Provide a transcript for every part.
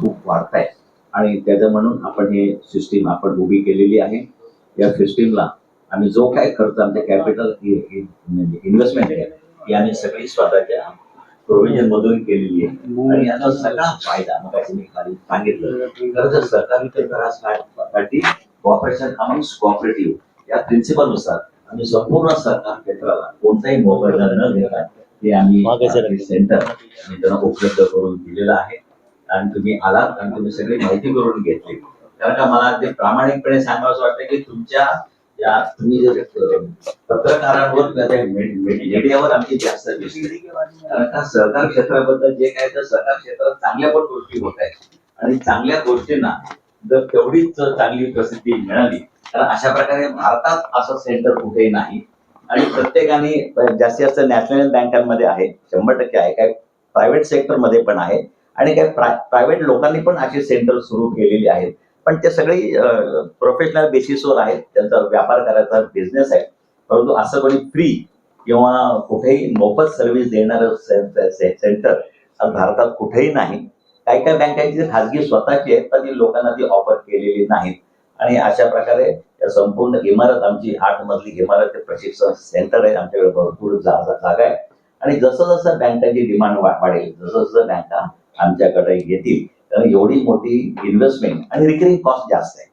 खूप वाढत आहे आणि त्याचं म्हणून आपण हे सिस्टीम आपण उभी केलेली आहे. या सिस्टीमला आम्ही जो काय खर्च आमच्या कॅपिटल इन्व्हेस्टमेंट आहे ती आम्ही सगळी स्वतःच्या प्रोव्हिजन मधून केलेली आहे. आणि याचा सगळा फायदा मग मी खाली सांगितलं खरंच सरकारी क्षेत्रासाठी कॉपरेशन अमंग्स कॉपरेटिव्ह या प्रिन्सिपलनुसार आम्ही संपूर्ण सरकार क्षेत्राला कोणताही मोबाईल न घेता ते आम्ही. सेंटर आम्ही त्यांना उपलब्ध करून दिलेलं आहे. कारण तुम्ही आलात आणि तुम्ही सगळी माहिती करून घेतली. कारण का मला ते प्रामाणिकपणे सांगावं वाटतं की तुमच्या या तुम्ही जे पत्रकारांवर मीडियावर आमची जास्त कारण का सहकार क्षेत्राबद्दल जे काय तर सहकार क्षेत्रात चांगल्या पण गोष्टी होत आहेत. आणि चांगल्या गोष्टींना जर तेवढीच चांगली प्रसिद्धी मिळाली तर अशा प्रकारे भारतात असं सेंटर कुठेही नाही. आणि प्रत्येकाने जास्तीत जास्त नॅशनल बँकांमध्ये आहे शंभर टक्के आहे. काय प्रायव्हेट सेक्टरमध्ये पण आहे. आणि काही प्रायव्हेट लोकांनी पण अशी सेंटर सुरू केलेली आहेत. पण ते सगळी प्रोफेशनल बेसिसवर आहेत. त्यांचा व्यापार करायचा बिझनेस आहे. परंतु असं कोणी फ्री किंवा कुठेही मोफत सर्व्हिस देणारं सेंटर भारतात कुठेही नाही. काही काही बँकांची खाजगी स्वतःची आहेत पण ती लोकांना ती ऑफर केलेली नाहीत. आणि अशा प्रकारे या संपूर्ण इमारत आमची आठ मधली इमारत प्रशिक्षण सेंटर आहे. आमच्याकडे भरपूर जागा आहे. आणि जसं जसं बँकांची डिमांड वाढेल जसं जसं बँका आमच्याकडे येतील तर एवढी मोठी इन्व्हेस्टमेंट आणि रिकरिंग कॉस्ट जास्त आहे.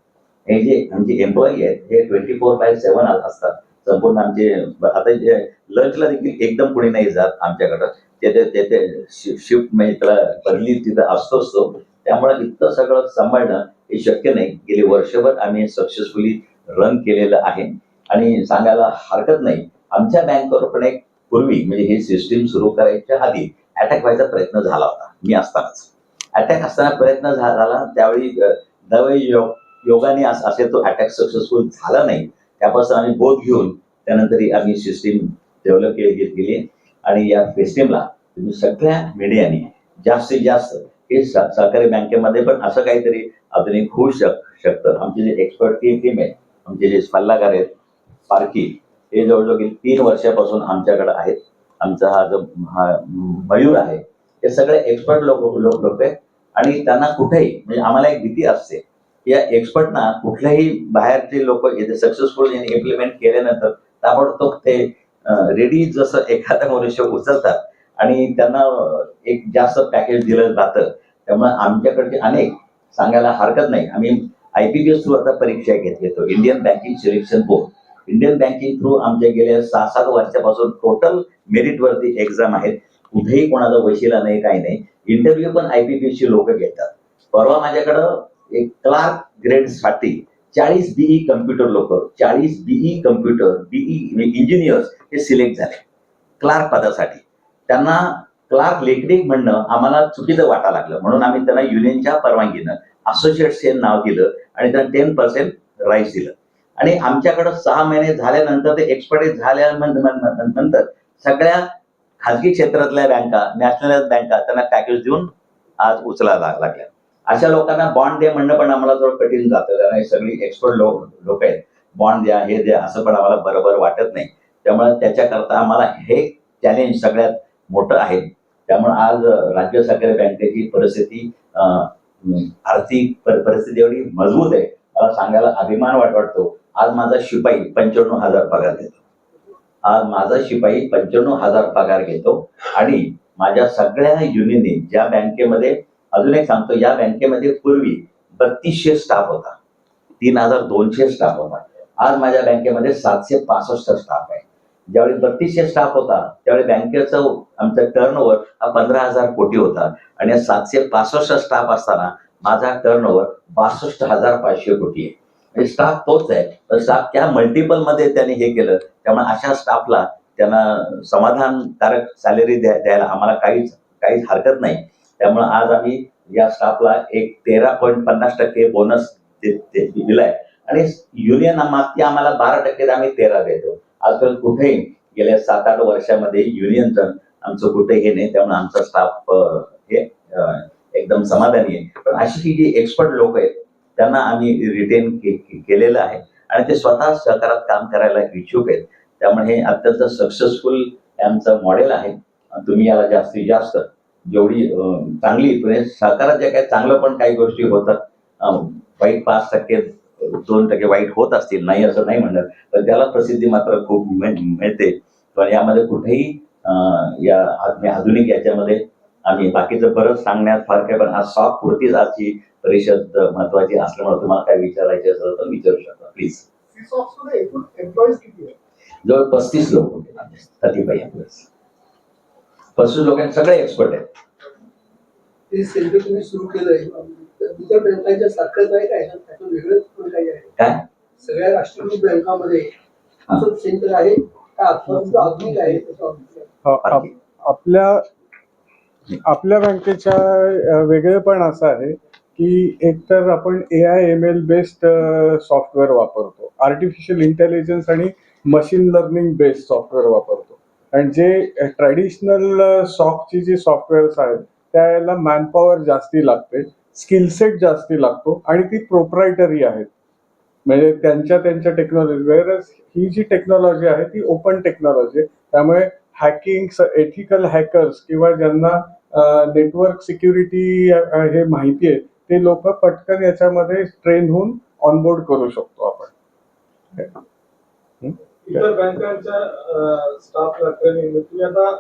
हे जे आमचे एम्प्लॉई आहेत हे ट्वेंटी फोर बाय सेव्हन असतात. संपूर्ण आमचे आता जे लंचला देखील एकदम कुणी नाही जात आमच्याकडं. ते तेथे शिफ्ट म्हणजे त्याला बदली तिथं असतो असतो. त्यामुळे इतकं सगळं सांभाळणं हे शक्य नाही. गेली वर्षभर आम्ही सक्सेसफुली रन केलेलं आहे. आणि सांगायला हरकत नाही. आमच्या बँकेवर पण एक पूर्वी म्हणजे ही सिस्टीम सुरू करायच्या आधी अटॅक व्हायचा प्रयत्न झाला होता. मी असतानाच. अटॅक असताना प्रयत्न झाला. त्यावेळी अ, दवे योग योगाने असे तो अटॅक सक्सेसफुल झाला नाही. त्यापासून आम्ही बोध घेऊन त्यानंतर आम्ही सिस्टीम डेव्हलप केली गेली. आणि या सिस्टीमला तुम्ही सगळ्या मीडियाने जास्तीत जास्त हे सहकारी बँकेमध्ये पण असं काहीतरी आधुनिक होऊ शक शकतं. आमची जे एक्सपर्ट टीम आहे आमचे जे सल्लागार आहेत पारखी हे जवळजवळ तीन वर्षापासून आमच्याकडे आहेत. आमचा हा जो हा मयूर आहे हे सगळे एक्सपर्ट लोक लोक लोक आहेत. आणि त्यांना कुठेही म्हणजे आम्हाला एक भीती असते या एक्सपर्टना कुठल्याही बाहेरचे लोक सक्सेसफुल इम्प्लिमेंट केल्यानंतर ताबडतोब ते रेडी जसं एखादा मनुष्य उचलतात आणि त्यांना एक जास्त पॅकेज दिलं जातं. त्यामुळे आमच्याकडचे अनेक सांगायला हरकत नाही. आम्ही I P B S through आता परीक्षा घेत घेतो. Indian banking selection board Indian banking through आमच्या गेल्या सहा सात वर्षापासून टोटल मेरिट वरती एक्झाम आहेत. कुठेही कोणाचा वशिला नाही काही नाही. इंटरव्ह्यू पण आय लोक घेतात. परवा माझ्याकडं एक क्लार्क ग्रेडसाठी चाळीस बीई कम्प्युटर लोक चाळीस बीई कम्प्युटर बीई इंजिनियर्स हे सिलेक्ट झाले. क्लार्क पदासाठी. त्यांना क्लार्क लेखनिक म्हणणं आम्हाला चुकीचं वाटा लागलं. म्हणून आम्ही त्यांना युनियनच्या परवानगीनं असोसिएट्स हे नाव दिलं आणि त्यांना टेन पर्सेंट राईस दिलं. आणि आमच्याकडं सहा महिने झाल्यानंतर ते एक्सपर्टाईज झाल्यानंतर सगळ्या खाजगी क्षेत्रातल्या बँका नॅशनल बँका त्यांना पॅकेज देऊन आज उचलायला लागल्या. अशा लोकांना बॉन्ड दे म्हणणं पण आम्हाला थोडं कठीण जातं. कारण हे सगळी एक्सपर्ट लोक लोक आहेत. बॉन्ड द्या हे द्या असं पण आम्हाला बरोबर वाटत नाही. त्यामुळे त्याच्याकरता आम्हाला हे चॅलेंज सगळ्यात मोठं आहे. त्यामुळे आज राज्य सहकारी बँकेची परिस्थिती आर्थिक परिस्थिती एवढी मजबूत आहे. मला सांगायला अभिमान वाट वाटतो. आज माझा शिपाई पंच्याण्णव हजार पगार घेतो. आज माझा शिपाई पंच्याण्णव हजार पगार घेतो आणि माझ्या सगळ्या युनियनने ज्या बँकेमध्ये अजून एक सांगतो या बँकेमध्ये पूर्वी बत्तीसशे स्टाफ होता. तीन हजार दोनशे स्टाफ होता. आज माझ्या बँकेमध्ये सातशे पासष्ट स्टाफ आहे. ज्यावेळी बत्तीसशे स्टाफ होता त्यावेळी बँकेचं आमचा टर्नओव्हर हा पंधरा हजार कोटी होता. आणि सातशे पासष्ट स्टाफ असताना माझा टर्नओव्हर बासष्ट हजार पाचशे कोटी आहे. स्टाफ तोच आहे. पण स्टाफ त्या मल्टिपलमध्ये त्यांनी हे केलं. त्यामुळे अशा स्टाफला त्यांना समाधानकारक सॅलरी द्या द्यायला आम्हाला काहीच काहीच हरकत नाही. त्यामुळे आज आम्ही या स्टाफला एक तेरा पॉईंट पन्नास टक्के बोनस दिलाय. आणि युनियन मागती आम्हाला बारा टक्के आम्ही तेरा देतो. आजपर्यंत कुठेही गेल्या सात आठ वर्षामध्ये युनियनचं आमचं कुठे हे नाही त्यामुळे आमचा स्टाफ हे एकदम समाधानी आहे. पण अशी ही जी एक्सपर्ट लोक आहेत त्यांना आम्ही रिटेन केलेलं आहे. आणि ते स्वतः सहकारात काम करायला इच्छुक आहेत. त्यामुळे हे अत्यंत सक्सेसफुल आमचं मॉडेल आहे. तुम्ही याला जास्तीत जास्त जेवढी चांगली म्हणजे सहकारात ज्या काही चांगलं पण काही गोष्टी होतात वाईट पाच टक्के दोन टक्के वाईट होत असतील नाही असं नाही म्हणणार. तर त्याला प्रसिद्धी मात्र खूप मिळते. पण यामध्ये कुठेही या आधुनिक याच्यामध्ये आम्ही बाकीचं बरंच सांगण्यात फार काय पण हा सॉफ्ट पुरतीच आजची परिषद महत्वाची असल्यामुळे तुम्हाला काय विचारायचे असेल तर विचारू शकता प्लीज जवळ पस्तीस लोक होते थर्टी पस्तीस लोकांचे सगळे एक्सपर्ट आहेत. सेंटर तुम्ही सुरू केलंय. बँकांच्या सारखंच आहे काय? त्याचं वेगळंच पण काही आहे. काय? सगळ्या राष्ट्रीय बँकामध्ये असं सेंटर आहे का? आधुनिक आहे? आपल्या आपल्या बँकेच्या वेगळेपण असं आहे की एकतर आपण A I M L based software वापरतो. आर्टिफिशियल इंटेलिजन्स आणि मशीन लर्निंग बेस्ड सॉफ्टवेअर वापरतो. आणि जे ट्रॅडिशनल सॉफ्टची जी सॉफ्टवेअर्स आहेत त्याला मॅनपॉवर जास्ती लागते स्किलसेट जास्ती लागतो आणि ती प्रोप्रायटरी आहेत. म्हणजे त्यांच्या त्यांच्या टेक्नॉलॉजी वेरच ही जी टेक्नॉलॉजी आहे ती ओपन टेक्नॉलॉजी आहे. त्यामुळे हॅकिंग एथिकल हॅकर्स किंवा ज्यांना नेटवर्क सिक्युरिटी हे माहिती आहे ते लोक पटकन याच्यामध्ये ट्रेन होऊन ऑनबोर्ड करू शकतो आपण. इतर बँकांच्या स्टाफला ट्रेनिंग तुम्ही आता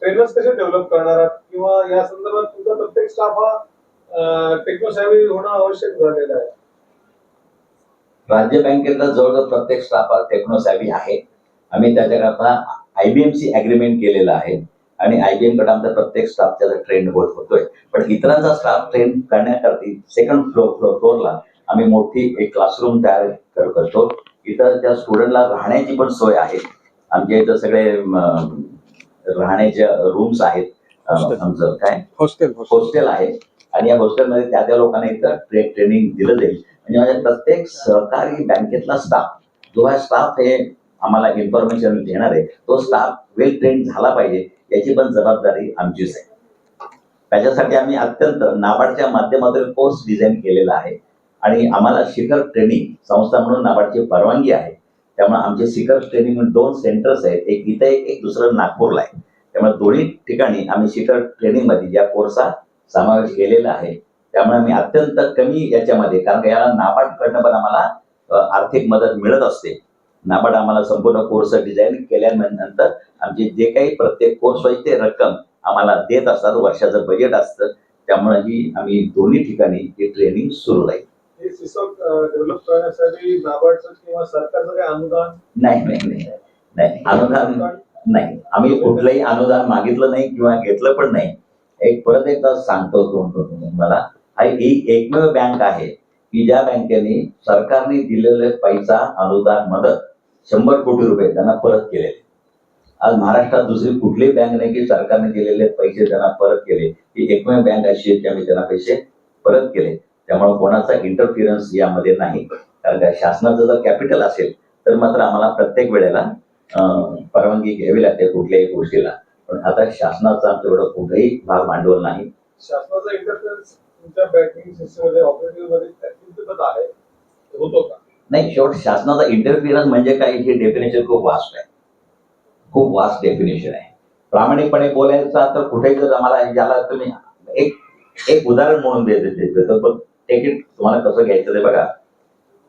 ट्रेनर्स कसे डेव्हलप करणार आहात? किंवा या संदर्भात तुमचा प्रत्येक स्टाफ हा टेक्नोसॅव्ही होणं आवश्यक झालेलं आहे. राज्य बँकेतला जवळजवळ प्रत्येक स्टाफ हा टेक्नोसॅव्ही आहे. आम्ही त्याच्याकरता ची अग्रीमेंट केलेलं आहे. आणि आयबीएमकडे आमचा प्रत्येक स्टाफ त्याचा ट्रेंड होत होतोय. पण इतरांचा स्टाफ ट्रेन करण्याकरती सेकंड फ्लोर फ्लोर फ्लोअरला आम्ही मोठी एक क्लासरूम तयार कर- करतो. इथं त्या स्टुडंटला राहण्याची पण सोय आहे. आमच्या इथं सगळे राहण्याच्या रूम्स आहेत. आमचं काय? हॉस्टेल हॉस्टेल आहे. आणि या हॉस्टेलमध्ये त्या त्या लोकांना इथं ट्रे ट्रेनिंग दिलं जाईल. म्हणजे माझ्या प्रत्येक सहकारी बँकेतला स्टाफ जो हा स्टाफ हे आम्हाला इन्फॉर्मेशन देणार आहे तो स्टाफ वेल ट्रेन झाला पाहिजे. याची पण जबाबदारी आमचीच आहे. त्याच्यासाठी आम्ही अत्यंत नाबार्डच्या माध्यमातून कोर्स डिझाईन केलेला आहे. आणि आम्हाला शिखर ट्रेनिंग संस्था म्हणून नाबार्डची परवानगी आहे. त्यामुळे आमचे शिखर ट्रेनिंग म्हणून दोन सेंटर्स आहेत. एक इथे एक एक दुसरं नागपूरला आहे. त्यामुळे दोन्ही ठिकाणी आम्ही शिखर ट्रेनिंगमध्ये या कोर्सचा समावेश केलेला आहे त्यामुळे आम्ही अत्यंत कमी याच्यामध्ये कारण याला नाबार्डकडनं पण आम्हाला आर्थिक मदत मिळत असते. नाबार्ड आम्हाला संपूर्ण कोर्स डिझाईन केल्यानंतर आमचे जे काही प्रत्येक कोर्स वाईज ते रक्कम आम्हाला देत असतात वर्षाचं बजेट असतं त्यामुळे ही आम्ही दोन्ही ठिकाणी ही ट्रेनिंग सुरू राहील. सिसॉक डेव्हलप करण्यासाठी नाबार्डचं किंवा सरकारचं काही अनुदान? नाही नाही अनुदान नाही. आम्ही कुठलंही अनुदान मागितलं नाही किंवा घेतलं पण नाही. एक परत एकदा सांगतो तुम्हाला. हा ही एकमेव बँक आहे की ज्या बँकेने सरकारने दिलेले पैसा अनुदान मदत शंभर कोटी रुपये त्यांना परत केले. आज महाराष्ट्रात दुसरी कुठलीही बँक नाही की सरकारने दिलेले पैसे त्यांना परत केले. ही एकमेव बँक अशी आहे की आम्ही त्यांना पैसे परत केले. त्यामुळे कोणाचा इंटरफिरन्स यामध्ये नाही. कारण का शासनाचं जर कॅपिटल असेल तर मात्र आम्हाला प्रत्येक वेळेला परवानगी घ्यावी लागते कुठल्याही गोष्टीला. पण आता शासनाचा आमच्या एवढं कुठेही भाग भांडवल नाही. शासनाचा इंटरफिरन्स तुमच्या बँकिंग सिस्टममध्ये ऑपरेटिव्हमध्ये होतो का? नाही शेवट शासनाचा इंटरफिरन्स म्हणजे काय? हे डेफिनेशन खूप वास्ट आहे. खूप वास्ट डेफिनेशन आहे. प्रामाणिकपणे बोलायचं तर कुठेही जर आम्हाला याला तुम्ही एक एक उदाहरण म्हणून देते पण तिकीट तुम्हाला कसं घ्यायचं ते बघा.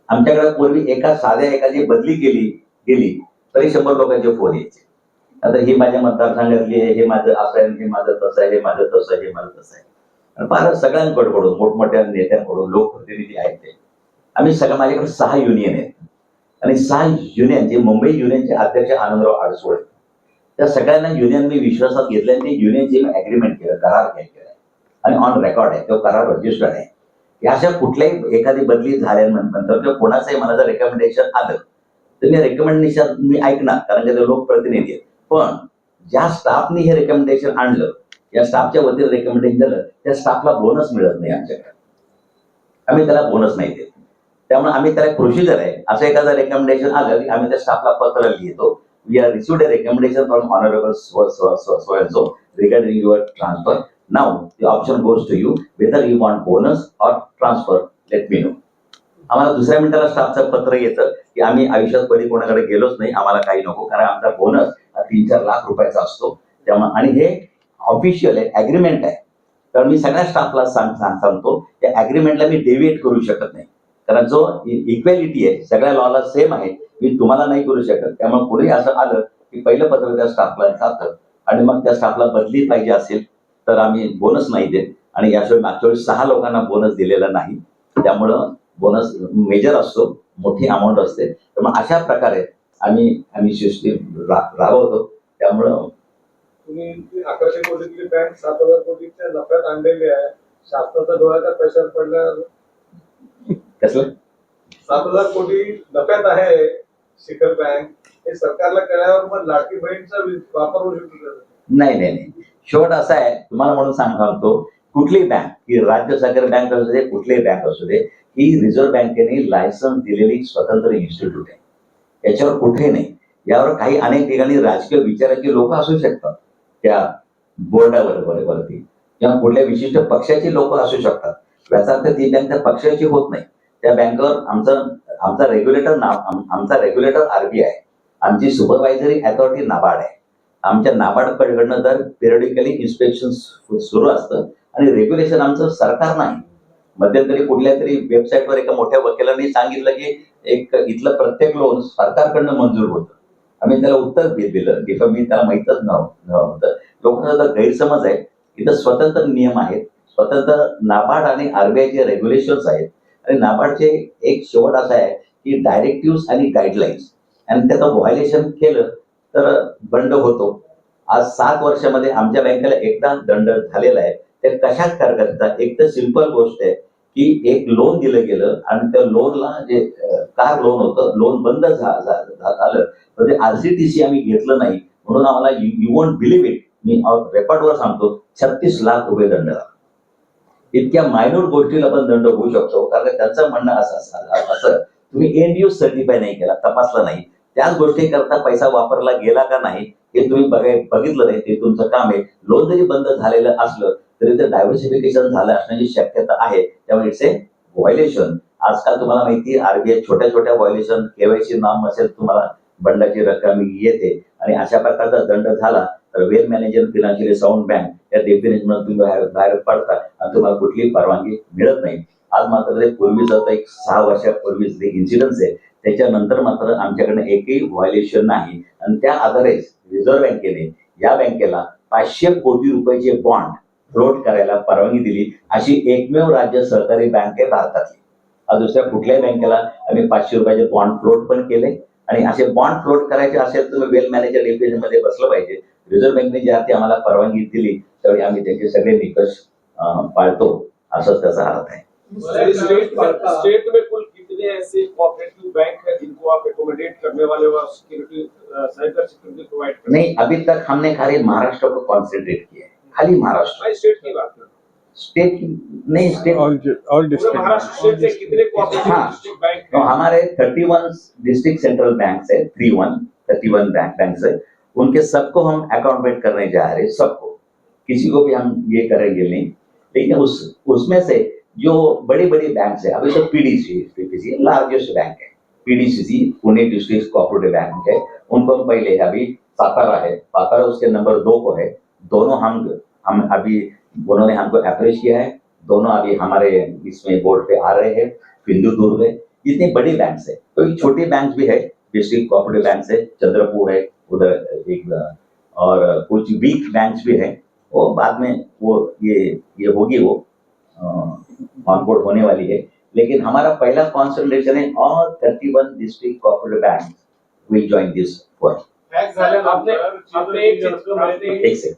आमच्याकडे पूर्वी एका साध्या एकाची बदली केली गेली तरी शंभर लोकांचे फोन यायचे. आता ही माझ्या मतदारसंघातली आहे हे माझं असं आहे हे माझं तसं आहे हे माझं तसं आहे हे माझं तसं आहे. आणि फार सगळ्यांकडकडून मोठमोठ्या नेत्यांकडून लोकप्रतिनिधी आहेत ते. आम्ही सगळं माझ्याकडे सहा युनियन आहेत. आणि सहा युनियन जे मुंबई युनियनचे अध्यक्ष आनंदराव आडसोळ त्या सगळ्यांना युनियन मी विश्वासात घेतले आणि ते युनियनचे मी अग्रीमेंट केलं करार केला आणि ऑन रेकॉर्ड आहे तो करार रजिस्टर्ड आहे. या अशा कुठल्याही एखादी बदली झाल्यानंतर किंवा कोणाचंही मला जर रेकमेंडेशन आलं तर मी रेकमेंडेशन मी ऐकणार कारण की ते लोकप्रतिनिधी आहेत. पण ज्या स्टाफनी हे रेकमेंडेशन आणलं या स्टाफच्या वतीने रेकमेंडेशन झालं त्या स्टाफला बोनस मिळत नाही आमच्याकडे. आम्ही त्याला बोनस नाही देत. त्यामुळे आम्ही त्याला प्रोसिजर आहे. असं एखादं रेकमेंडेशन आलं की आम्ही त्या स्टाफला पत्र लिहितो. We are received a recommendation from honourable so regarding your transfer now the option goes to you whether you want bonus or transfer let me know आम्हाला दुसऱ्या मिनिटाला स्टाफचं पत्र येतं की आम्ही आयुष्यात कधी कोणाकडे गेलोच नाही आम्हाला काही नको. कारण आमचा बोनस हा तीन चार लाख रुपयाचा असतो. त्यामुळे आणि हे ऑफिशियल आहे अग्रीमेंट आहे. तर मी सगळ्या स्टाफला सांग सांग- सांगतो. त्या अग्रीमेंटला मी डेव्हिएट करू शकत नाही. कारण जो इक्वेलिटी आहे सगळ्या लॉला सेम आहे मी तुम्हाला नाही करू शकत. त्यामुळे पुढे असं आलं की पहिलं पत्र त्या स्टाफला जातं आणि मग त्या स्टाफला बदली पाहिजे असेल तर आम्ही बोनस नाही देत. आणि याशिवाय मागच्या वेळी सहा लोकांना बोनस दिलेला नाही. त्यामुळं बोनस मेजर असतो मोठी अमाऊंट असते. तर मग अशा प्रकारे आम्ही आम्ही सिस्टीम राबवतो. त्यामुळं तुम्ही ती अकराशे कोटीतली बँक सात हजार कोटीच्या नफ्यात आणलेली आहे. शासनाचा डोळ्याचा प्रेशर पडल्यावर कसलं सात हजार कोटी नफ्यात आहे शिखर बँक. हे सरकारला कळल्यावर मग लाडकी बहीणचा वापर होऊ शकतो. नाही नाही नाही. शेवट असा आहे तुम्हाला म्हणून सांग सांगतो कुठलीही बँक ही राज्य सरकारी बँक असू दे कुठलीही बँक असू दे ही रिझर्व्ह बँकेने लायसन्स दिलेली स्वतंत्र इन्स्टिट्यूट आहे. याच्यावर कुठे नाही. यावर काही अनेक ठिकाणी राजकीय विचाराचे लोक असू शकतात. त्या बोर्डावर वर- वरती. किंवा कुठल्या विशिष्ट पक्षाची लोक असू शकतात. याचा अर्थ ती बँक त्या पक्षाची होत नाही. त्या बँकेवर आमचं आमचा रेग्युलेटर आमचा रेग्युलेटर आरबीआय आमची सुपरवायझरी अथॉरिटी नाबार्ड आहे. आमच्या नाबार्ड कडनं दर पिरियडिकली इन्स्पेक्शन सुरू असतं आणि रेग्युलेशन आमचं सरकार नाही. मध्यंतरी कुठल्या तरी वेबसाईटवर एका मोठ्या वकिलांनी सांगितलं की एक इथलं प्रत्येक लोन सरकारकडनं मंजूर होतं. आम्ही त्याला उत्तर दिलं. की मी त्याला माहीतच नव्हतं लोकांचा तर गैरसमज आहे. इथं स्वतंत्र नियम आहेत. स्वतंत्र नाबार्ड आणि आरबीआयचे रेग्युलेशन्स आहेत. आणि नाबार्डचे एक शेवट असा आहे की डायरेक्टिव्ह आणि गाईडलाईन्स आणि त्याचं व्हायलेशन केलं तर दंड होतो. आज सात वर्षामध्ये आमच्या बँकेला एकदा दंड झालेला आहे. ते कशा करता एक तर सिंपल गोष्ट आहे की एक लोन दिलं गेलं आणि त्या लोनला जे कार लोन होतं लोन बंद झा- झा- झा- झालं. तर ते आरसीटीसी आम्ही घेतलं नाही. म्हणून आम्हाला यू वोंट बिलीव्ह इट मी रेकॉर्डवर सांगतो छत्तीस लाख रुपये दंड झाला. इतक्या मायनोर गोष्टीला पण दंड होऊ शकतो. कारण त्यांचं म्हणणं असं असं असं तुम्ही एनडीयू यूज सर्टिफाय नाही केला तपासला नाही. त्याच गोष्टी करता पैसा वापरला गेला का नाही हे तुम्ही बघाय बघितलं नाही ते तुमचं काम आहे. लोन जरी बंद झालेलं असलं तरी ते डायव्हर्सिफिकेशन झालं असण्याची शक्यता आहे. त्यामुळे इट्स ए व्हायलेशन आजकाल तुम्हाला माहिती आरबीआय छोट्या छोट्या व्हायलेशन केवायसी नाम असेल तुम्हाला बंडाची रक्कम येते. आणि अशा प्रकारचा दंड झाला well manager financial sound bank या डेफिनेशन तुम्ही बाहेर बाहेर पडता आणि तुम्हाला कुठलीही परवानगी मिळत नाही. आज मात्र ते पूर्वीच आता एक सहा वर्षापूर्वीच जे इन्सिडन्स आहे त्याच्यानंतर मात्र आमच्याकडे एकही व्हायलेशन नाही. आणि त्या आधारेच रिझर्व्ह बँकेने या बँकेला पाचशे कोटी रुपयाचे बॉन्ड फ्लोट करायला परवानगी दिली अशी एकमेव राज्य सहकारी बँक आहे भारतातली. आज दुसऱ्या कुठल्याही बँकेला आम्ही पाचशे रुपयाचे बॉन्ड फ्लोट पण केले. आणि असे बॉन्ड फ्लोट करायचे असेल तर वेल मॅनेजर डेफिनेशनमध्ये बसलं पाहिजे. रिझर्व्ह बँकेने ज्या ती आम्हाला परवानगी दिली त्यावेळी आम्ही त्याचे सगळे निकष पाळतो असंच त्याचा अर्थ आहे. स्टेट में कुल कितने ऐसे कोऑपरेटिव बैंक है जिनको आप एकोमोडेट करने वाले हो सिक्योरिटी साइबर सिक्योरिटी प्रोवाइड नहीं अभी तक हमने खाली महाराष्ट्र को कॉन्सेंट्रेट किया है खाली महाराष्ट्र। हैं स्टेट की बात कर। स्टेट की नहीं state all all district Maharashtra state से कितने कोऑपरेटिव हाँ। डिस्ट्रिक्ट बैंक तो हमारे 31 डिस्ट्रिक्ट सेंट्रल बैंक है three one thirty one bank bank है। उनके सबको हम अकाउंटमेंट करने जा रहे हैं, सबको। किसी को भी हम ये करेंगे नहीं लेकिन उस, उसमें से जो बड़ी बड़ी बैंक है, अभी तो पीडीसी पीडीसी लार्जेस्ट बैंक है PDCC Pune district cooperative bank है। उनको हम पहले अभी सातारा है। सातारा उसके नंबर दो को है। दोनों हम हम अभी, उन्होंने हमको अप्रोच किया है। दोनों अभी हमारे इसमें बोर्ड पे आ रहे हैं, सिंधुदुर्ग है इतनी बड़ी बैंक है। तो छोटी बैंक भी है डिस्ट्रिक्ट कोऑपरेटिव बैंक है, चंद्रपुर है उधर एक और कुछ वीक बैंक भी है। वो बाद में वो ये ये होगी वो ऑनबोर्ड होने वाली है। लेकिन हमारा पहला कॉन्सेंट्रेशन है all thirty one district cooperative bank will join this work आपने आपने एक चीज़ आपने एक से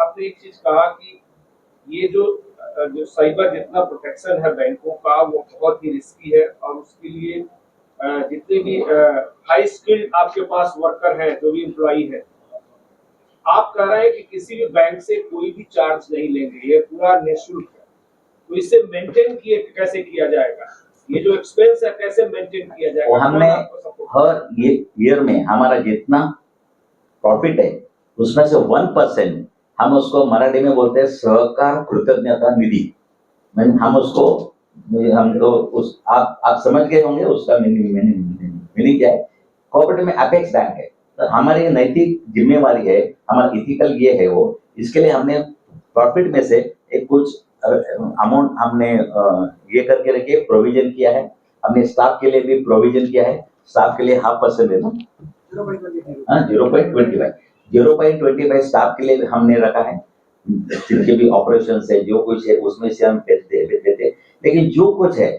आपने एक चीज़ कहा कि ये जो जो साइबर जितना प्रोटेक्शन है बैंकों का वो बहुत ही रिस्की है और उसके लिए जितने भी हाई स्किल्ड आपके पास वर्कर है जो भी एम्प्लॉई है आप कह रहे हैं कि किसी भी बैंक से कोई भी चार्ज नहीं लेंगे ये पूरा निःशुल्क है। तो इसे मेंटेन किए कैसे किया जाएगा? ये जो एक्सपेंस है कैसे मेंटेन किया जाएगा? हमने आपको support हर ईयर में हमारा जितना प्रॉफिट है उसमें से वन परसेंट हम उसको मराठी में बोलते हैं सहकार कृतज्ञता निधि। हम उसको हम तो उस, आप आप समझ गए होंगे, उसका मीनिंग मीनिंग क्या है? कोऑपरेटिव में अपेक्स बैंक है। तो हमारी नैतिक जिम्मेवारी है, हमारा इथिकल ये है वो, इसके लिए हमने प्रॉफिट में से एक कुछ अमाउंट हमने ये करके रखे प्रोविज़न किया है। हमने स्टाफ के लिए भी प्रोविज़न किया है। स्टाफ के लिए हाफ़ परसेंट है ना हाँ zero point twenty five zero point twenty five staff के लिए हमने रखा है। जिनके भी ऑपरेशन है, जो कुछ है, उसमें से हम देते देते लेकिन जो कुछ है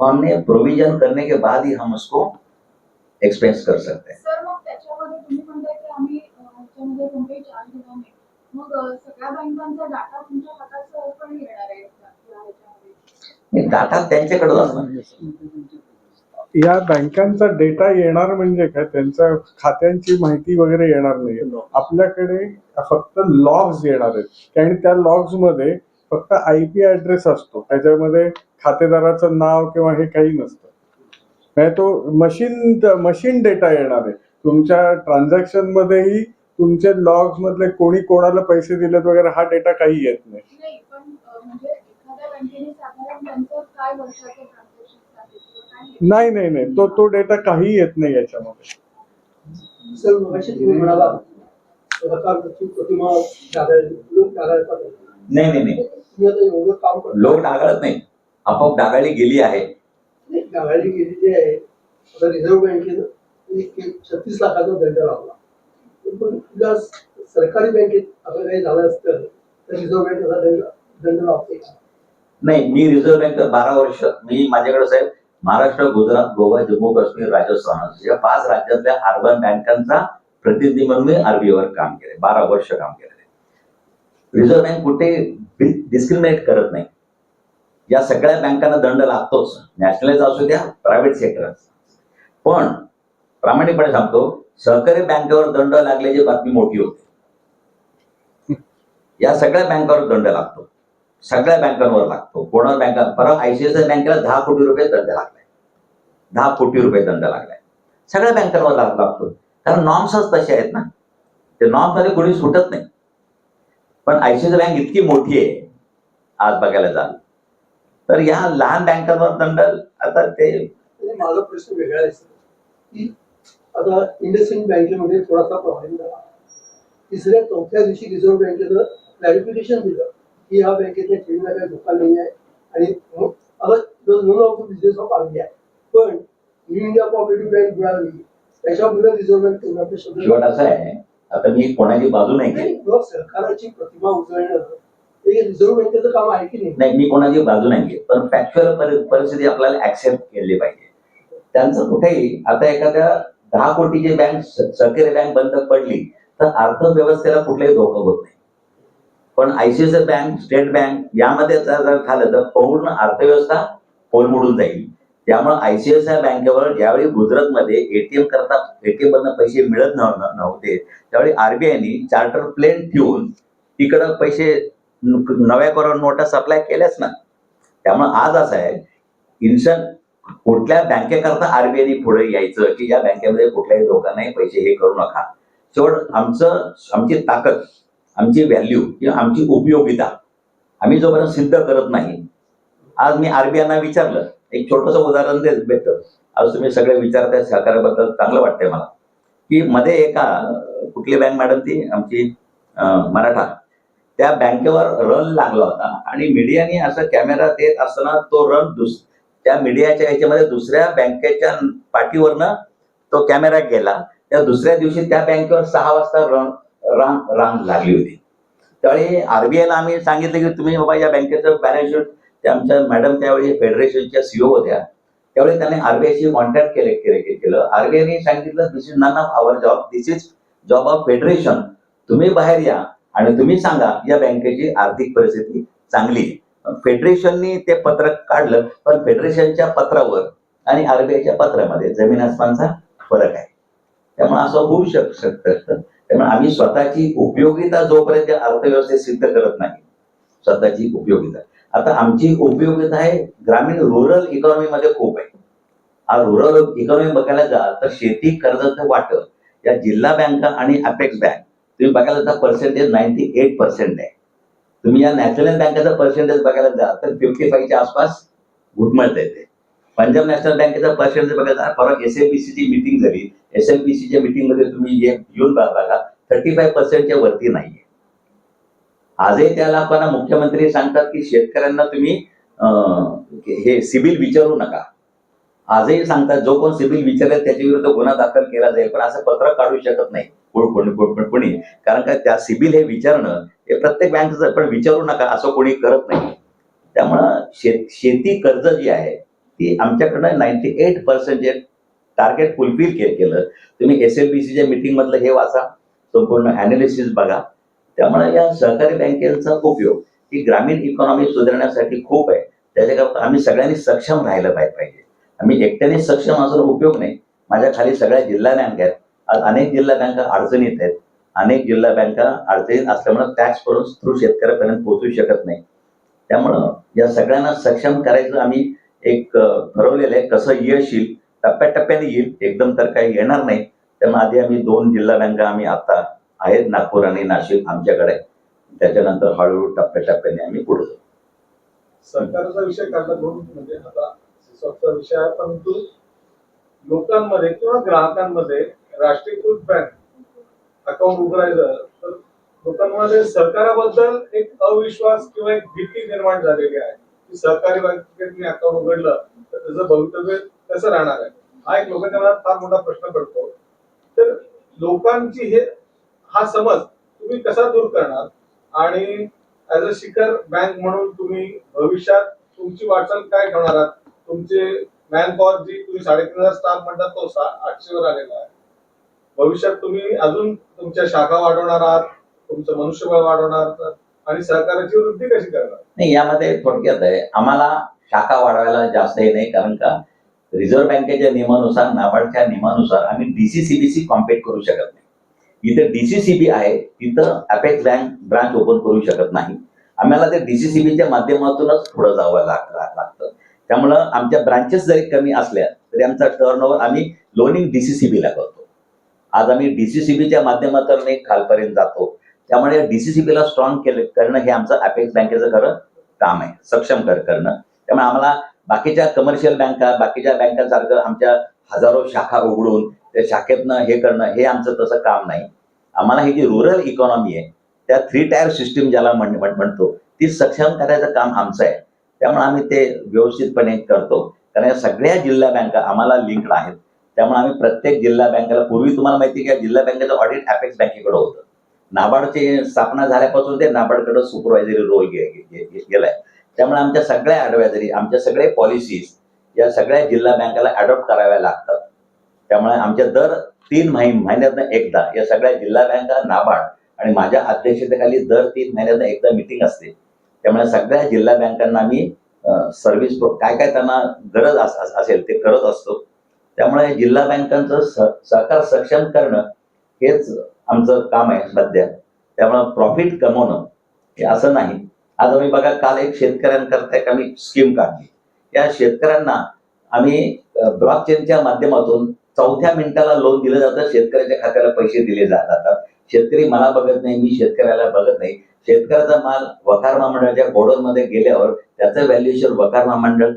वो हमने प्रोविजन करने के बाद ही हम उसको एक्सपेंस कर सकते हैं। सर मग त्याच्यामध्ये तुम्ही म्हणताय की आम्ही अ, ह्याच्यामध्ये कोणतेही चार्ज घेणार नाही. मग अ, सगळ्या बँकांचा डाटा तुमच्या हातात सहजपणे येणार आहे का? या ह्याच्यामध्ये? डाटा त्यांच्याकडे असणार या बँकांचा डेटा येणार म्हणजे काय? त्यांच्या खात्यांची माहिती वगैरे येणार नाही आपल्याकडे फक्त लॉग्स येणार आहेत. आणि त्या लॉग्समध्ये फक्त आय पी ऍड्रेस असतो. त्याच्यामध्ये खातेदाराचं नाव किंवा हे काही नसतं. म्हणजे तो मशीन मशीन डेटा येणार आहे. तुमच्या ट्रान्झॅक्शन मध्येही तुमचे लॉग्स मधले कोणी कोणाला पैसे दिलेत वगैरे हा डेटा काही येत नाही. नाही म्हणजे आहे? नाही. नाही नाही तो तो डेटा काही येत नाही याच्यामध्ये. सर म्हणाला डागाळली नाही नाही नाही. लोक डागाळत नाही. आपोआप डागाळी गेली आहे. नाही, डागाळली गेली जी आहे आता रिझर्व्ह बँकेनं छत्तीस लाखाचा दंड लावला. पण सरकारी बँकेत असं काही झालं असतं तर रिझर्व्ह बँक असा दंड दंड लावते? नाही मी रिझर्व्ह बँक बारा वर्ष मी माझ्याकडे साहेब महाराष्ट्र गुजरात गोवा जम्मू काश्मीर राजस्थान या पाच राज्यातल्या अर्बन बँकांचा प्रतिनिधी म्हणून मी RBI वर काम केले बारा वर्ष काम केले रिझर्व्ह बँक कुठे डिस्क्रिमिनेट करत नाही. या सगळ्या बँकांना दंड लागतोच. नॅशनलाइज असू द्या प्रायव्हेट सेक्टर पण प्रामाणिकपणे सांगतो सहकारी बँकेवर दंड लागल्याची बातमी मोठी होते. या सगळ्या बँकावर दंड लागतो. सगळ्या बँकांवर लागतो. कोणा बँका परवा आयसीआयसीआय बँकेला दहा कोटी रुपये दंड लागलाय. दहा कोटी रुपये दंड लागलाय. सगळ्या बँकांवर लागतो कारण नॉर्म्सच तसे आहेत ना. ते नॉर्म्समध्ये कोणी सुटत नाही. पण आयसीआयसीआय बँक इतकी मोठी आहे आज बघायला जाल. तर या लहान बँकांवर दंड आता ते म्हणजे माझा प्रश्न वेगळा आहे आता इंडसइंड बँकेमध्ये थोडासा प्रॉब्लेम झाला. तिसऱ्या चौथ्या दिवशी रिझर्व्ह बँकेनं क्लॅरिफिकेशन दिलं की या बँकेतल्या ठेवीला काही धोका नाही आहे आणि none of business of RBI पण न्यू इंडिया कॉपरेटिव्ह बँक मिळाली त्याच्यामुळे रिझर्व्ह बँक शब्द शेवट असं आहे आता मी कोणाची बाजू नाही केली. सरकाराची प्रतिमा उजळणं हे रिझर्व्ह बँकेचं काम आहे की नाही? नाही मी कोणाची बाजू नाही घेत पण फॅक्च्युअल परिस्थिती आपल्याला ऍक्सेप्ट केली पाहिजे. त्यांचं कुठेही आता एखाद्या दहा कोटीची बँक सहकारी बँक बंद पडली तर अर्थव्यवस्थेला कुठलाही धोका होत नाही. पण आयसीआयसीआय बँक स्टेट बँक यामध्ये जर जर झालं तर पूर्ण अर्थव्यवस्था कोलमडून जाईल. त्यामुळे आयसीआयसीआय बँकेवर ज्यावेळी गुजरातमध्ये एटीएम करता एटीएम मधनं पैसे मिळत नव्हते त्यावेळी आरबीआयनी चार्टर प्लेन ठेवून तिकडं पैसे नव्या करोड नोटा सप्लाय केल्याच ना. त्यामुळे आज असं आहे इन्शन कुठल्या बँकेकरता आरबीआयनी पुढे यायचं की या बँकेमध्ये कुठल्याही धोका नाही पैसे हे करू नका. शेवट आमचं आमची ताकद आमची व्हॅल्यू किंवा आमची उपयोगिता आम्ही जोपर्यंत सिद्ध करत नाही आज मी आरबीआयना विचारलं एक छोटंसं उदाहरण देत भेटतं. आज तुम्ही सगळे विचारताय सहकार्याबद्दल चांगलं वाटतंय मला. की मध्ये एका कुठली बँक मॅडम ती आमची मराठा त्या बँकेवर रन लागला होता. आणि मीडियाने असं कॅमेरा देत असताना तो रन दुस त्या मीडियाच्या याच्यामध्ये दुसऱ्या बँकेच्या पाठीवरनं तो कॅमेरा गेला. त्या दुसऱ्या दिवशी त्या बँकेवर सहा वाजता रन रांग रांग लागली होती. त्यावेळी आरबीआयला आम्ही सांगितलं की तुम्ही बाबा या बँकेचं बॅलन्स शीट त्या आमच्या मॅडम त्यावेळी फेडरेशनच्या सीओ होत्या. त्यावेळी त्यांनी आरबीआयशी कॉन्टॅक्ट केले केलं आरबीआयने सांगितलं this is none of our job this is job of federation तुम्ही बाहेर या आणि तुम्ही सांगा या बँकेची आर्थिक परिस्थिती चांगली फेडरेशनने फेडरेशननी ते पत्र काढलं पण फेडरेशनच्या पत्रावर आणि आरबीआयच्या पत्रामध्ये जमीन आसमानचा फरक आहे. त्यामुळे असं होऊ शक शकतं त्यामुळे आम्ही स्वतःची उपयोगिता जोपर्यंत त्या अर्थव्यवस्थेत सिद्ध करत नाही स्वतःची उपयोगिता. आता आमची उपयोगिता आहे ग्रामीण रुरल इकॉनॉमीमध्ये खूप आहे. हा रुरल इकॉनॉमी बघायला जा तर शेती कर्जाचं वाटप या जिल्हा बँका आणि अपेक्स बँक तुम्ही बघायला जाता पर्सेंटेज नाईन्टी एट पर्सेंट आहे. तुम्ही या नॅशनल बँकेचा पर्सेंटेज बघायला जा तर फिफ्टी फाईव्हच्या आसपास घुटमळत येते. पंजाब नॅशनल बँकेचा पर्सेंटेज बघायला जा परवा एस एल ची मीटिंग झाली. एस एल पी सीच्या तुम्ही येऊन बघा. थर्टी फाईव्ह पर्सेंटच्या वरती नाहीये. आजही त्या लोकांना मुख्यमंत्री सांगतात की शेतकऱ्यांना तुम्ही हे सिबिल विचारू नका. आजही सांगतात जो कोण सिबिल विचारेल त्याच्या विरुद्ध गुन्हा दाखल केला जाईल पण असं पत्र काढू शकत नाही. कोणी कारण का त्या सिबिल हे विचारणं हे प्रत्येक बँकेचं पण विचारू नका असं कोणी करत नाही. त्यामुळं शेत शेती कर्ज जी आहे ती आमच्याकडनं नाईन्टी एट पर्सेंट जे टार्गेट फुलफिल केलं. तुम्ही एस एल बी सीच्या मिटिंग मधलं हे वाचा. संपूर्ण अनालिसिस बघा. त्यामुळे या सहकारी बँकेचा उपयोग ही ग्रामीण इकॉनॉमी सुधारण्यासाठी खूप आहे. त्याच्याकरता आम्ही सगळ्यांनी सक्षम राहिलं पाहिजे. आम्ही एकट्याने सक्षम असा उपयोग नाही. माझ्या खाली सगळ्या जिल्हा बँका आहेत. आज अनेक जिल्हा बँका अडचणीत आहेत. अनेक जिल्हा बँका अडचणीत असल्यामुळे टॅक्स करून थ्रू शेतकऱ्यापर्यंत पोहोचू शकत नाही. त्यामुळं या सगळ्यांना सक्षम करायचं आम्ही एक ठरवलेलं आहे. कसं यश येईल टप्प्याटप्प्याने येईल. एकदम तर काही येणार नाही. त्यामुळे आधी आम्ही दोन जिल्हा बँका आम्ही आता आहेत नागपूर आणि नाशिक आमच्याकडे. त्याच्यानंतर हळूहळू टप्प्याटप्प्याने आम्ही पुढे जाऊ. सरकारचा विषय काढला म्हणून म्हणजे आता सिसॉपचा विषय आहे परंतु लोकांमध्ये किंवा ग्राहकांमध्ये राष्ट्रीयकृत बँक अकाउंट उघडायचं तर लोकांमध्ये सरकाराबद्दल एक अविश्वास किंवा एक भीती निर्माण झालेली आहे. की सहकारी बँकेत मी अकाउंट उघडलं तर त्याचं भवितव्य कसं राहणार आहे? हा एक लोकांच्या मनात फार मोठा प्रश्न पडतो. तर लोकांची हे हा समज तुम्ही कसा दूर करणार? आणि ऍज अ शिखर बँक म्हणून तुम्ही भविष्यात तुमची वाटचाल काय ठेवणार आहात? तुमचे मॅन पॉवर जी तुम्ही साडेतीन हजार स्टाफ म्हणतात तो आठशे वर आलेला आहे. भविष्यात तुम्ही अजून तुमच्या शाखा वाढवणार आहात तुमचं मनुष्यबळ वाढवणार आहात आणि सहकार्याची वृद्धी कशी करणार? नाही यामध्ये थोडक्यात आहे. आम्हाला शाखा वाढवायला जास्त हे नाही कारण का? रिझर्व्ह बँकेच्या नियमानुसार नाबार्डच्या नियमानुसार आम्ही डीसीसीबीसी कॉम्पेट करू शकत नाही. इथे डीसीसीबी आहे तिथं अपेक्स बँक ब्रांच ओपन करू शकत नाही. आम्हाला ते डीसीसीबीच्या माध्यमातूनच पुढे जावं लाग- लागतं. त्यामुळं आमच्या ब्रांचेस जरी कमी असल्या तरी आमचा टर्न आम्ही लोनिंग डीसीसीबीला करतो. आज आम्ही डीसीसीबीच्या माध्यमातून एक खालपर्यंत जातो. त्यामुळे डीसीसीबीला स्ट्रॉंग केलं करणं हे आमचं अपेक्स बँकेचं खरं काम आहे. सक्षम कर करणं. त्यामुळे आम्हाला बाकीच्या कमर्शियल बँका बाकीच्या बँकांसारखं आमच्या हजारो शाखा उघडून त्या शाखेतनं हे करणं हे आमचं तसं काम नाही. आम्हाला ही जी रुरल इकॉनॉमी आहे त्या थ्री टायर सिस्टीम ज्याला म्हण म्हणतो ती सक्षम करायचं काम आमचं आहे. त्यामुळे आम्ही ते व्यवस्थितपणे करतो. कारण या सगळ्या जिल्हा बँका आम्हाला लिंक्ड आहेत. त्यामुळे आम्ही प्रत्येक जिल्हा बँकेला पूर्वी तुम्हाला माहिती की जिल्हा बँकेचं ऑडिट अपेक्स बँकेकडे होतं. नाबार्डची स्थापना झाल्यापासून ते नाबार्डकडे सुपरवायझरी रोल गेलाय त्यामुळे आमच्या सगळ्या ॲडवायझरी आमच्या सगळे पॉलिसीज या सगळ्या जिल्हा बँकेला अडॉप्ट कराव्या लागतात. त्यामुळे आमच्या दर तीन महिन महिन्यातनं एकदा या सगळ्या जिल्हा बँका नाबार्ड आणि माझ्या अध्यक्षतेखाली दर तीन महिन्यातनं एकदा मिटिंग असते. त्यामुळे सगळ्या जिल्हा बँकांना आम्ही सर्व्हिस काय काय त्यांना गरज असेल ते करत असतो. त्यामुळे जिल्हा बँकांचं सहकार सक्षम करणं हेच आमचं काम आहे सध्या. त्यामुळे प्रॉफिट कमवणं हे असं नाही. आज आम्ही बघा काल एक शेतकऱ्यांकरता एक आम्ही स्कीम काढली. या शेतकऱ्यांना आम्ही ब्लॉक चेनच्या माध्यमातून चौथ्या मिनिटाला लोन दिलं जातं. शेतकऱ्याच्या खात्याला पैसे दिले जातात. शेतकरी मला बघत नाही मी शेतकऱ्याला बघत नाही. शेतकऱ्याचा माल वकार महामंडळाच्या गोडाऊन मध्ये गेल्यावर त्याचं व्हॅल्युएशन वकार महामंडळ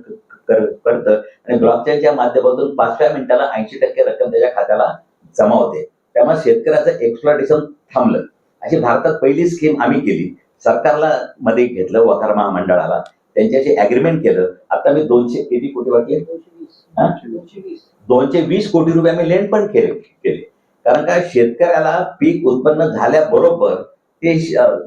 करतं. आणि ब्लॉकचेनच्या माध्यमातून पाचव्या मिनिटाला ऐंशी टक्के रक्कम त्याच्या खात्याला जमा होते. त्यामुळे शेतकऱ्याचं एक्सप्लॉटेशन थांबलं. अशी भारतात पहिली स्कीम आम्ही केली. सरकारला मध्ये घेतलं वकार महामंडळाला त्यांच्याशी अग्रीमेंट केलं. आता मी दोनशे किती कोटी वाटले दोनशे वीस कोटी रुपये आम्ही लेंड पण केले केले. कारण काय शेतकऱ्याला पीक उत्पन्न झाल्याबरोबर ते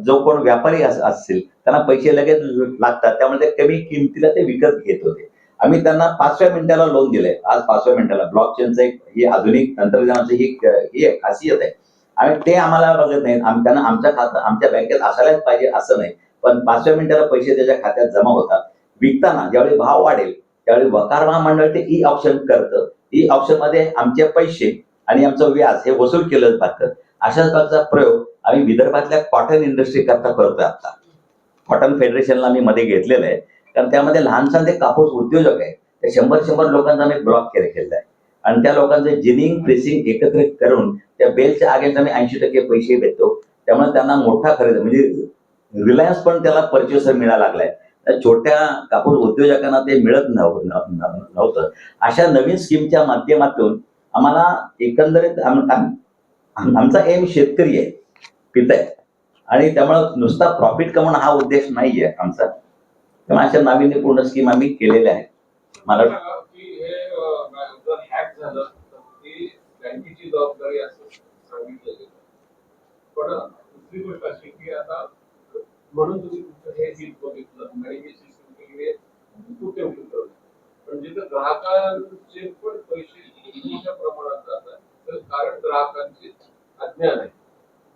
जो कोण व्यापारी असतील त्यांना पैसे लगेच लागतात. त्यामुळे ते कमी किमतीला ते विकत घेत होते. आम्ही त्यांना पाचव्या मिनिटाला लोन दिले आज पाचव्या मिनिटाला. ब्लॉक चेनचं एक ही आधुनिक तंत्रज्ञानाची ही ही एक खासियत आहे. आणि ते आम्हाला बघत नाही आम त्यांना आमच्या खात आमच्या बँकेत असायलाच पाहिजे असं नाही. पण पाचव्या मिनिटाला पैसे त्याच्या खात्यात जमा होतात. विकताना ज्यावेळी भाव वाढेल त्यावेळी वकार महामंडळ ते e ई ऑप्शन करतं. E ई ऑप्शनमध्ये आमचे पैसे आणि आमचं व्याज हे वसूल केलं जातं. अशाच प्रकारचा प्रयोग आम्ही विदर्भातल्या कॉटन इंडस्ट्री करता करतोय आता. कॉटन फेडरेशनला मी मध्ये घेतलेलं आहे. कारण त्यामध्ये लहानसा ते कापूस उद्योजक आहे. ते शंभर शंभर लोकांचा आम्ही ब्लॉक केले केलेला आहे. आणि त्या लोकांचं जिनिंग प्रेसिंग एकत्रित करून त्या बेलच्या आगेच आम्ही ऐंशी टक्के पैसे देतो. त्यामुळे त्यांना मोठा खरेदी म्हणजे रिलायन्स पण त्याला परचेसर मिळायला लागलाय. छोट्या कापूस उद्योजकांना ते मिळत नव्हतं. अशा नवीन स्कीमच्या माध्यमातून आम्हाला एकंदरीत आमचा एम शेतकरी आहे. पित आहे. आणि त्यामुळं नुसता प्रॉफिट कमवणं हा उद्देश नाहीये आमचा. त्यामुळे अशा नाविन्यपूर्ण स्कीम आम्ही केलेल्या आहेत. मला जबाबदारी असं सांगितलं पण दुसरी गोष्ट अशी की आता म्हणून तुम्ही तुमचं हे बिल बघितलं आणि हे सिस्टम केली कुठे ठेवलं पण जिथं ग्राहकांचे पण पैसे मोठ्या प्रमाणात जातात तर कारण ग्राहकांचे अज्ञान आहे.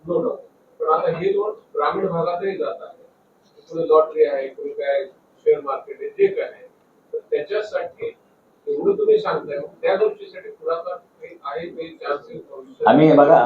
नो डाऊट पण आता हे दोन ग्रामीण भागातही जात आहे कुठे लॉटरी आहे कुठे काय शेअर मार्केट आहे जे काय आहे. तर त्याच्यासाठी एवढं तुम्ही सांगताय त्या गोष्टीसाठी पुढाकार आहे आम्ही बघा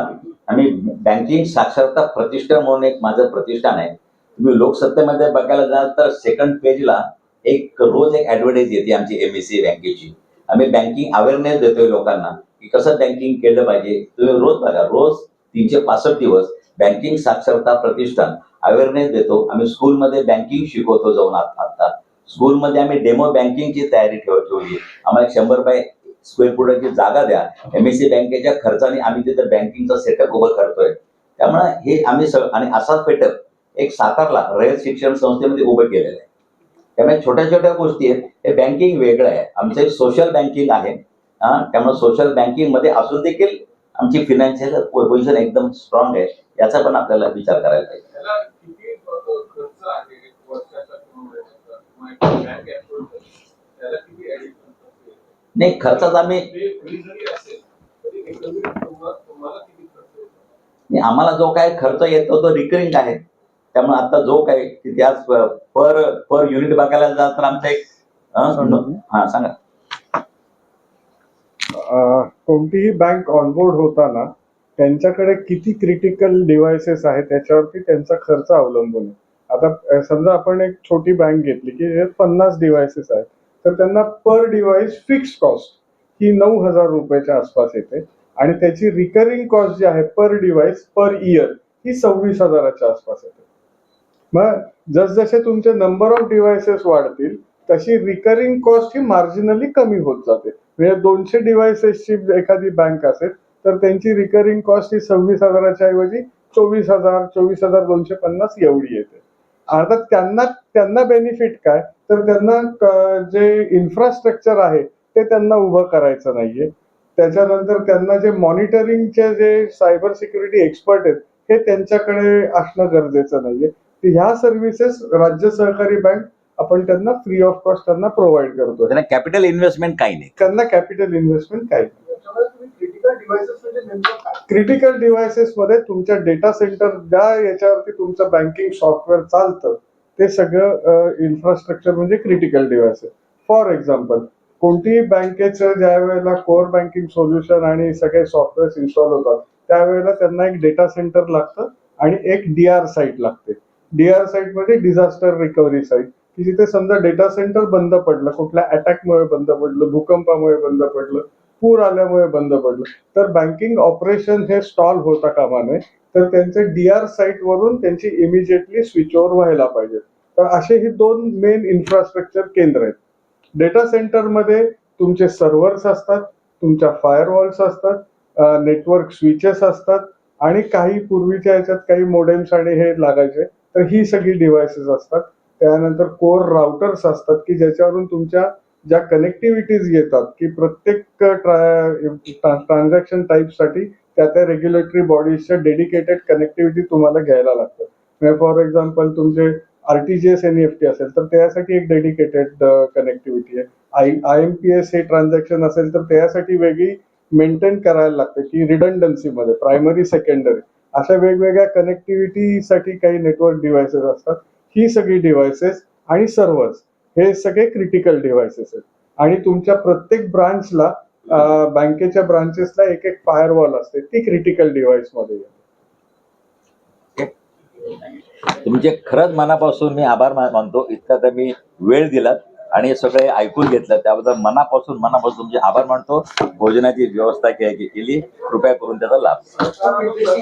आम्ही बँकिंग साक्षरता प्रतिष्ठान म्हणून एक माझं प्रतिष्ठान आहे. तुम्ही लोकसत्तेमध्ये बघायला जाल तर सेकंड पेजला एक रोज एक ऍडव्हर्टाईज येते आमची एमएससी बँकेची. आम्ही बँकिंग अवेअरनेस देतोय लोकांना की कसं बँकिंग केलं पाहिजे. तुम्ही रोज बघा रोज तीनशे पासष्ट दिवस बँकिंग साक्षरता प्रतिष्ठान अवेअरनेस देतो. आम्ही स्कूलमध्ये बँकिंग शिकवतो जाऊन आता स्कूलमध्ये आम्ही डेमो बँकिंगची तयारी ठेव ठेवली. आम्हाला शंभर बाय स्क्वेअर फुटाची जागा द्या. एमएससी बँकेच्या खर्चाने आम्ही तिथं बँकिंगचा सेटअप उभं करतोय. त्यामुळे हे आम्ही सगळं आणि असा सेटअप एक सातारला रयत शिक्षण संस्थेमध्ये उभं केलेलं आहे. त्यामुळे छोट्या छोट्या गोष्टी आहेत. हे बँकिंग वेगळं आहे. आमचं एक सोशल बँकिंग आहे. हा, त्यामुळे सोशल बँकिंगमध्ये असून देखील आमची फिनान्शियल पोझिशन एकदम स्ट्रॉंग आहे. याचा पण आपल्याला विचार करायला पाहिजे? नाही खर्चाचा आम्ही आम्हाला जो काय खर्च येतो तो रिकरिंग आहे. त्यामुळे आता जो काय तिथे आज पर पर युनिट बघायला जाल तर आमचा एक हा? सांगा. अं, कोणतीही बँक ऑनबोर्ड होताना त्यांच्याकडे किती क्रिटिकल डिव्हायसेस आहेत त्याच्यावरती त्यांचा खर्च अवलंबून आहे. आता समजा आपण एक छोटी बँक घेतली की पन्नास डिव्हायसेस आहेत तर त्यांना पर डिव्हाइस फिक्स कॉस्ट ही नऊ हजार रुपयाच्या आसपास येते. आणि त्याची रिकरिंग कॉस्ट जी आहे पर डिव्हाइस पर इयर ही सव्वीस हजाराच्या आसपास येते. मग जसजसे तुमचे नंबर ऑफ डिव्हायसेस वाढतील तशी रिकरिंग कॉस्ट ही मार्जिनली कमी होत जाते. म्हणजे दोनशे डिव्हायसेसची एखादी बँक असेल तर त्यांची रिकरिंग कॉस्ट ही सव्वीस हजाराच्या ऐवजी चोवीस हजार चोवीस हजार दोनशे पन्नास एवढी येते. अर्थात त्यांना त्यांना बेनिफिट काय? तर त्यांना जे इन्फ्रास्ट्रक्चर आहे ते त्यांना उभं करायचं नाहीये. त्याच्यानंतर त्यांना जे मॉनिटरिंगचे जे सायबर सिक्युरिटी एक्सपर्ट आहेत हे त्यांच्याकडे असणं गरजेचं नाहीये. तर ह्या सर्व्हिसेस राज्य सहकारी बँक आपण त्यांना फ्री ऑफ कॉस्ट त्यांना प्रोव्हाइड करतो त्यांना कॅपिटल इन्व्हेस्टमेंट काही नाही. त्यांना कॅपिटल इन्व्हेस्टमेंट काही तुम्ही क्रिटिकल डिव्हाइसेस म्हणजे डिव्हायसेस मध्ये तुमच्या डेटा सेंटर ज्या याच्यावरती तुमचं बँकिंग सॉफ्टवेअर चालतं ते सगळं इन्फ्रास्ट्रक्चर म्हणजे क्रिटिकल डिव्हायसेस फॉर एक्झाम्पल कोणतीही बँकेचं ज्या वेळेला कोअर बँकिंग सोल्युशन आणि सगळे सॉफ्टवेअर इन्स्टॉल होतात त्यावेळेला त्यांना एक डेटा सेंटर लागतं आणि एक डी आर साईट लागते. डीआर साईट म्हणजे डिझास्टर रिकव्हरी साईट की जिथे समजा डेटा सेंटर बंद पडलं कुठल्या अटॅकमुळे बंद पडलं भूकंपामुळे बंद पडलं पूर आल्यामुळे बंद पडलं तर बँकिंग ऑपरेशन हे स्टॉल होता कामा नये तर त्यांचे डीआर साईट वरून त्यांची इमिजिएटली स्विच ओव्हर व्हायला पाहिजे. तर असे ही दोन मेन इन्फ्रास्ट्रक्चर केंद्र आहेत. डेटा सेंटरमध्ये तुमचे सर्व्हर्स असतात तुमच्या फायरवॉल्स असतात नेटवर्क स्विचेस असतात आणि काही पूर्वीच्या याच्यात काही मोडेम्स आणि हे लागायचे. तर ही सगळी डिव्हायसेस असतात. त्यानंतर कोर राउटर्स असतात की ज्याच्यावरून तुमच्या ज्या कनेक्टिव्हिटीज येतात की प्रत्येक ट्रान्झॅक्शन टाईपसाठी त्या त्या रेग्युलेटरी बॉडीजच्या डेडिकेटेड कनेक्टिव्हिटी तुम्हाला घ्यायला लागतं म्हणजे फॉर एक्झाम्पल तुमचे आरटीजीएस टी असेल तर त्यासाठी एक डेडिकेटेड कनेक्टिव्हिटी आहे. I I M P S हे ट्रान्झॅक्शन असेल तर त्यासाठी वेगळी मेंटेन करायला लागते की रिडंडन्सीमध्ये प्रायमरी सेकंडरी अशा वेगवेगळ्या कनेक्टिव्हिटीसाठी काही नेटवर्क डिव्हायसेस असतात. ही सगळी डिव्हायसेस आणि सर्व्हर्स हे सगळे क्रिटिकल डिव्हायसेस आहेत. आणि तुमच्या प्रत्येक ब्रांचला बँकेच्या ब्रांचेसला एक एक फायरवॉल असते. ती क्रिटिकल डिव्हाइसमध्ये तुमचे खरंच मनापासून मी आभार मानतो. इतका तर मी वेळ दिलात आणि हे सगळे ऐकून घेतलं. त्याबद्दल मनापासून मनापासून तुमचे आभार मानतो. भोजनाची व्यवस्था केली. कृपया करून त्याचा लाभ